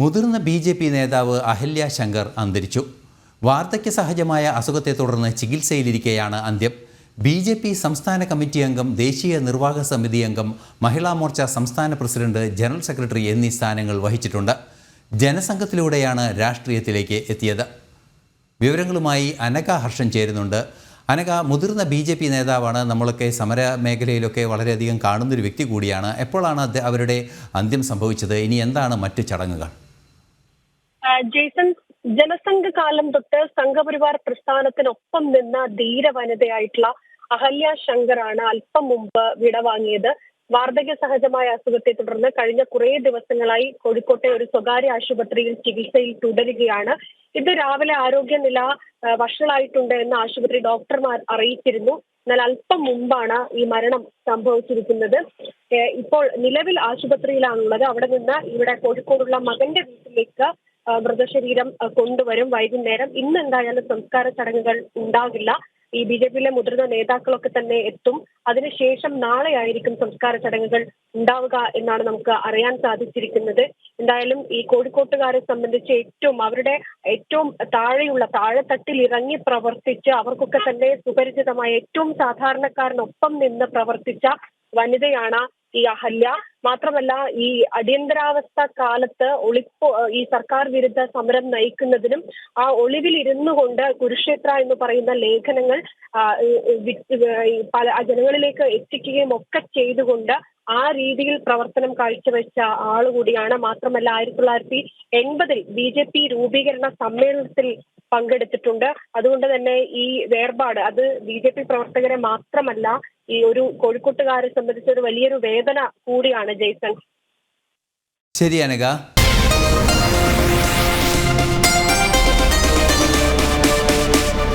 മുതിർന്ന B J P നേതാവ് അഹല്യ ശങ്കർ അന്തരിച്ചു. വാർദ്ധക്യ സഹജമായ അസുഖത്തെ തുടർന്ന് ചികിത്സയിലിരിക്കെയാണ് അന്ത്യം. ബി ജെ പി സംസ്ഥാന കമ്മിറ്റി അംഗം ദേശീയ നിർവാഹക സമിതി അംഗം മഹിളാ മോർച്ച സംസ്ഥാന പ്രസിഡന്റ് ജനറൽ സെക്രട്ടറി എന്നീ സ്ഥാനങ്ങൾ വഹിച്ചിട്ടുണ്ട്. ജനസംഘത്തിലൂടെയാണ് രാഷ്ട്രീയത്തിലേക്ക് എത്തിയത്. വിവരങ്ങളുമായി അനക ഹർഷൻ ചേരുന്നുണ്ട്. അനക മുതിർന്ന ബി ജെ പി നേതാവാണ് നമ്മളൊക്കെ സമര മേഖലയിലൊക്കെ വളരെയധികം കാണുന്നൊരു വ്യക്തി കൂടിയാണ്. എപ്പോഴാണ് അവരുടെ അന്ത്യം സംഭവിച്ചത്? ഇനി എന്താണ് മറ്റു ചടങ്ങുകൾ? ആ, ജെയ്സൺ ജനസംഘ കാലം തൊട്ട് സംഘപരിവാർ പ്രസ്ഥാനത്തിനൊപ്പം നിന്ന ധീര വനിതയായിട്ടുള്ള അഹല്യ ശങ്കറാണ് അല്പം മുമ്പ് വിടവാങ്ങിയത്. വാർദ്ധക്യ സഹജമായ അസുഖത്തെ തുടർന്ന് കഴിഞ്ഞ കുറെ ദിവസങ്ങളായി കോഴിക്കോട്ടെ ഒരു സ്വകാര്യ ആശുപത്രിയിൽ ചികിത്സയിൽ തുടരുകയാണ്. ഇത് രാവിലെ ആരോഗ്യനില വഷളായിട്ടുണ്ട് എന്ന് ആശുപത്രി ഡോക്ടർമാർ അറിയിച്ചിരുന്നു. എന്നാൽ അല്പം മുമ്പാണ് ഈ മരണം സംഭവിച്ചിരിക്കുന്നത്. ഇപ്പോൾ നിലവിൽ ആശുപത്രിയിലാണുള്ളത്. അവിടെ നിന്ന് ഇവിടെ കോഴിക്കോടുള്ള മകന്റെ വീട്ടിലേക്ക് മൃതശരീരം കൊണ്ടുവരും വൈകുന്നേരം. ഇന്ന് എന്തായാലും സംസ്കാര ചടങ്ങുകൾ ഉണ്ടാകില്ല. ഈ ബി ജെ പിയിലെ മുതിർന്ന നേതാക്കളൊക്കെ തന്നെ എത്തും. അതിനുശേഷം നാളെ ആയിരിക്കും സംസ്കാര ചടങ്ങുകൾ ഉണ്ടാവുക എന്നാണ് നമുക്ക് അറിയാൻ സാധിച്ചിരിക്കുന്നത്. എന്തായാലും ഈ കോഴിക്കോട്ടുകാരെ സംബന്ധിച്ച് ഏറ്റവും അവരുടെ ഏറ്റവും താഴെയുള്ള താഴെത്തട്ടിൽ ഇറങ്ങി പ്രവർത്തിച്ച് അവർക്കൊക്കെ തന്നെ സുപരിചിതമായ ഏറ്റവും സാധാരണക്കാരനൊപ്പം നിന്ന് പ്രവർത്തിച്ച വനിതയാണ് ഈ അഹല്യ മാത്രമല്ല ഈ അടിയന്തരാവസ്ഥ കാലത്ത് ഒളിപ്പോ ഈ സർക്കാർ വിരുദ്ധ സമരം നയിക്കുന്നതിനും ആ ഒളിവിൽ ഇരുന്നു കൊണ്ട് കുരുക്ഷേത്ര എന്ന് പറയുന്ന ലേഖനങ്ങൾ പല ജനങ്ങളിലേക്ക് എത്തിക്കുകയും ഒക്കെ ചെയ്തുകൊണ്ട് ആ രീതിയിൽ പ്രവർത്തനം കാഴ്ചവെച്ച ആളുകൂടിയാണ് മാത്രമല്ല ആയിരത്തി തൊള്ളായിരത്തി എൺപതിൽ ബി ജെ പി രൂപീകരണ സമ്മേളനത്തിൽ പങ്കെടുത്തിട്ടുണ്ട്. അതുകൊണ്ട് തന്നെ ഈ വേർപാട് അത് ബി ജെ പി പ്രവർത്തകരെ മാത്രമല്ല ഈ ഒരു കോഴിക്കോട്ടുകാരെ സംബന്ധിച്ച് ഒരു വലിയൊരു വേദന കൂടിയാണ് ജയ്സൺ. ശരി അനക